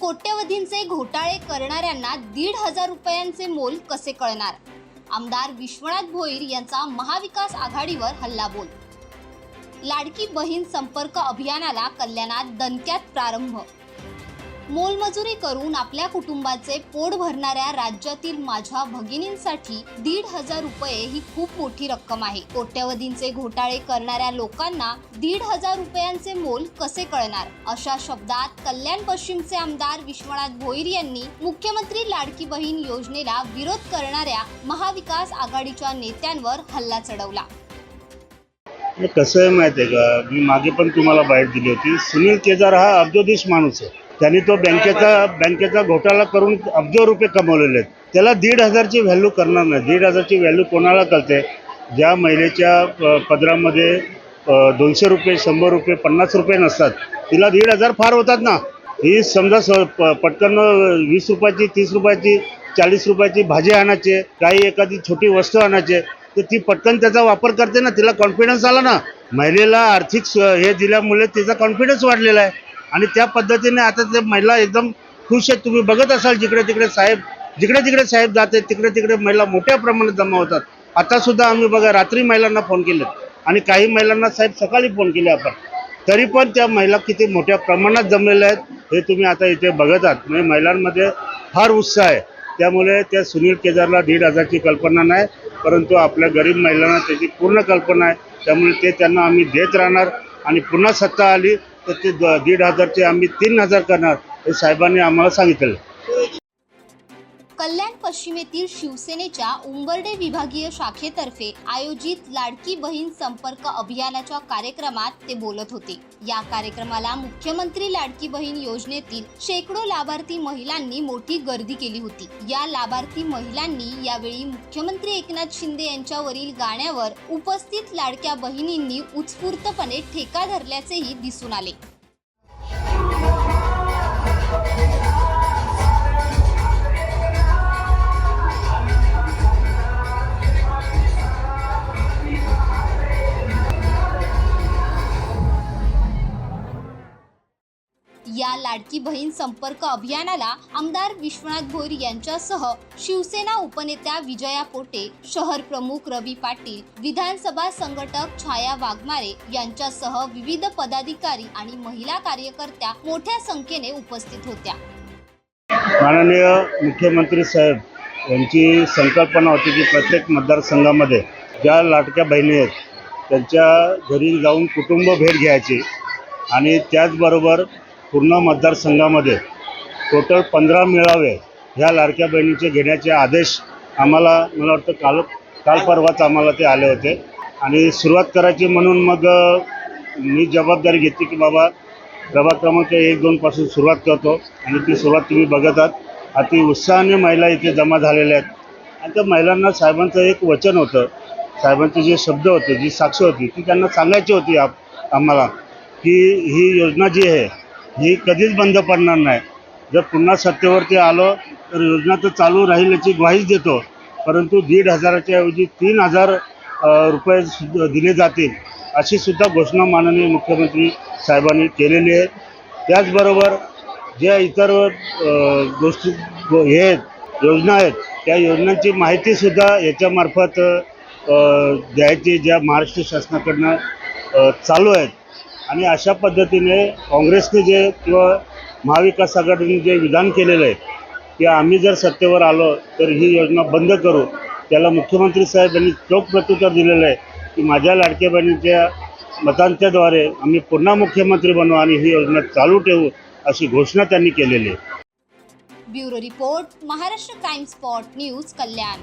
कोट्यवधींचे घोटाळे करणाऱ्यांना दीड हजार रुपयांचे मोल कसे कळणार? आमदार विश्वनाथ भोईर यांचा महाविकास आघाडीवर हल्लाबोल. लाडकी बहीण संपर्क अभियानाला कल्याणात दणक्यात प्रारंभ मोलमजुरी करून आपल्या कुटुंबाचे पोट भरणाऱ्या राज्यातील माझ्या भगिनींसाठी दीड हजार रुपये ही खूप मोठी रक्कम आहे. कोट्यवधींचे घोटाळे करणाऱ्या लोकांना दीड हजार रुपयांचे मोल कसे कळणार? अशा शब्दात कल्याण पश्चिमचे आमदार विश्वनाथ भोईर यांनी मुख्यमंत्री लाडकी बहीण योजनेला विरोध करणाऱ्या महाविकास आघाडीच्या नेत्यांवर हल्ला चढवला. कसं आहे माहिती आहे का? मी मागे पण तुम्हाला बाईट दिली होती. सुनील केदार हा अब्जोदेश माणूस आहे. त्यांनी तो बँकेचा बँकेचा घोटाळा करून अब्जो रुपये कमवलेले आहेत. त्याला दीड हजारची व्हॅल्यू करणार नाही. दीड हजारची व्हॅल्यू कोणाला कळते? ज्या महिलेच्या पदरामध्ये दोनशे रुपये शंभर रुपये पन्नास रुपये नसतात तिला दीड हजार फार होतात ना? ही समजा स पटकन वीस रुपयाची तीस रुपयाची चाळीस रुपयाची भाजी आणायचे काही एखादी छोटी वस्तू आणायचे तर ती पटकन त्याचा वापर करते ना? तिला कॉन्फिडन्स आला ना? महिलेला आर्थिक स- हे दिल्यामुळे तिचा कॉन्फिडन्स वाढलेला आहे. आणि त्या पद्धतीने आता ते महिला एकदम खुश आहेत. तुम्ही बघत असाल जिकडे तिकडे साहेब जिकडे तिकडे साहेब जाते तिकडे तिकडे महिला मोठ्या प्रमाणात जमा होतात. आता सुद्धा आम्ही बघा रात्री महिलांना फोन केले आणि काही महिलांना साहेब सकाळी फोन केले आपण. तरी पण त्या महिला किती मोठ्या प्रमाणात जमलेल्या आहेत हे तुम्ही आता इथे बघत आहात म्हणजे महिलांमध्ये फार उत्साह आहे. त्यामुळे त्या सुनील केदारला दीड हजारची कल्पना नाही परंतु आपल्या गरीब महिलांना त्याची पूर्ण कल्पना आहे. त्यामुळे ते त्यांना आम्ही देत राहणार आणि पुन्हा सत्ता आली. तर ते द- दीड हजारचे आम्ही तीन हजार करणार हे साहेबांनी आम्हाला सांगितलं कल्याण पश्चिमेतील शिवसेनेच्या उंबर्डे विभागीय शाखेतर्फे आयोजित लाडकी बहीण संपर्क अभियानाच्या कार्यक्रमात ते बोलत होते. या कार्यक्रमाला मुख्यमंत्री लाडकी बहीण योजनेतील शेकडो लाभार्थी महिलांनी मोठी गर्दी केली होती. या लाभार्थी महिलांनी यावेळी मुख्यमंत्री एकनाथ शिंदे यांच्यावरील गाण्यावर उपस्थित लाडक्या बहिणींनी उत्स्फूर्तपणे ठेका धरल्याचेही दिसून आले. या लाडकी बहीण संपर्क अभियानाला आमदार विश्वनाथ भोईर यांच्यासह शिवसेना उपनेत्या विजया पोटे शहर प्रमुख रवी पाटील विधानसभा संघटक छाया वाघमारे यांच्यासह विविध पदाधिकारी आणि महिला कार्यकर्त्या मोठ्या संख्येने उपस्थित होत्या. माननीय मुख्यमंत्री साहेब यांची संकल्पना होती की प्रत्येक मतदारसंघामध्ये ज्या लाटक्या बहिणी आहेत त्यांच्या घरी जाऊन कुटुंब भेट घ्यायची आणि त्याचबरोबर पूर्ण मतदारसंघामध्ये टोटल पंधरा मेळावे ह्या लाडक्या बहिणीचे घेण्याचे आदेश आम्हाला मला वाटतं काल काल परवाच आम्हाला ते आले होते. आणि सुरुवात करायची म्हणून मग मी जबाबदारी घेतली की बाबा प्रभाग क्रमांक एक दोनपासून सुरुवात करतो. आणि ती सुरुवात तुम्ही बघत आहात अति उत्साहाने महिला इथे जमा झालेल्या आहेत. आणि त्या महिलांना साहेबांचं एक वचन होतं. साहेबांचे जे शब्द होते जी साक्ष होती ती त्यांना सांगायची होती आप आम्हाला की ही योजना जी आहे ही कधीच बंद पडणार नाही. जर पुन्हा सत्तेवरती आलो तर योजना तर चालू राहील याची ग्वाहीच देतो. परंतु दीड हजाराच्या ऐवजी तीन हजार रुपये सुद्धा दिले जातील अशी सुद्धा घोषणा माननीय मुख्यमंत्री साहेबांनी केलेली आहे. त्याचबरोबर ज्या इतर गोष्टी हे आहेत योजना आहेत त्या योजनांची माहितीसुद्धा याच्यामार्फत द्यायची ज्या महाराष्ट्र शासनाकडनं चालू आहेत. आणि अशा पद्धतीने काँग्रेसने जे किंवा महाविकास आघाडीने जे विधान केलेलं आहे की आम्ही जर सत्तेवर आलो तर ही योजना बंद करू. त्याला मुख्यमंत्री साहेब यांनी चोख प्रत्युत्तर दिलेलं आहे की माझ्या लाडक्या बहिणीच्या मतांच्याद्वारे आम्ही पुन्हा मुख्यमंत्री बनवू आणि ही योजना चालू ठेवू अशी घोषणा त्यांनी केलेली आहे. Bureau report Maharashtra Times spot news Kalyan.